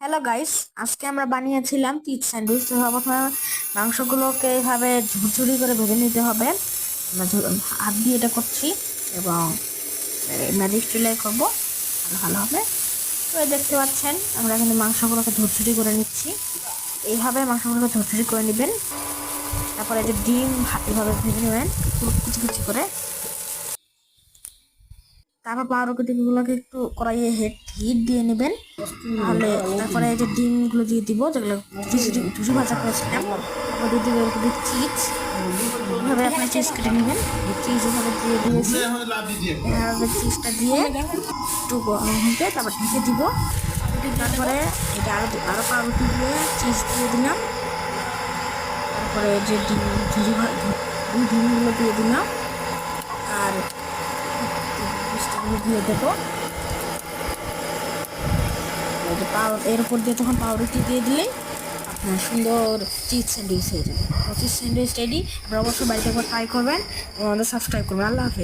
Hello guys আজকে আমরা বানিয়েছিলাম চিজ স্যান্ডউইচ তো প্রথমে মাংসগুলোকে এইভাবে ঝুরঝুরি করে ভেজে নিতে হবে। হাত দিয়ে এটা করছি এবং ম্যাজিক চুলাই করব। ভালো হবে। তো দেখতে পাচ্ছেন, আমরা এখানে মাংসগুলোকে ঝুরঝুরি করে নিচ্ছি। এইভাবে মাংসগুলোকে ঝুরঝুরি করে নেবেন। তারপরে যে ডিম এভাবে ভেজে নেবেন কুচি কুচি করে। তারপর পাউরুটিগুলোকে একটু কড়াইয়ে হেট হিট দিয়ে নেবেন। তাহলে তারপরে এই যে ডিমগুলো দিয়ে দিব, যেগুলো চুচু ভাজা করেছিলাম, তারপর দিয়ে দিব একটু চিজ। এভাবে আপনার চিজ কেটে নেবেন। চিজ এভাবে দিয়ে দিয়েছি। এভাবে চিজটা দিয়ে একটু গরম তারপর ঢেকে দিব। তারপরে এটা আরও আরও পাউরুটি দিয়ে চিজ দিয়ে দিলাম। তারপরে যে ডিম ঝুড়ি ডিমগুলো দিয়ে দিলাম। আর দিয়ে দেবো। এই এর উপর দিয়ে তখন পাউরুটি দিয়ে দিলে আপনার সুন্দর চিজ স্যান্ডউইচ হয়ে যাবে। চিজ স্যান্ডউইচ রেডি আপনারা অবশ্যই বাড়িতে একবার ট্রাই করবেন আমাদের সাবস্ক্রাইব করবেন। আল্লাহ হাফেজ।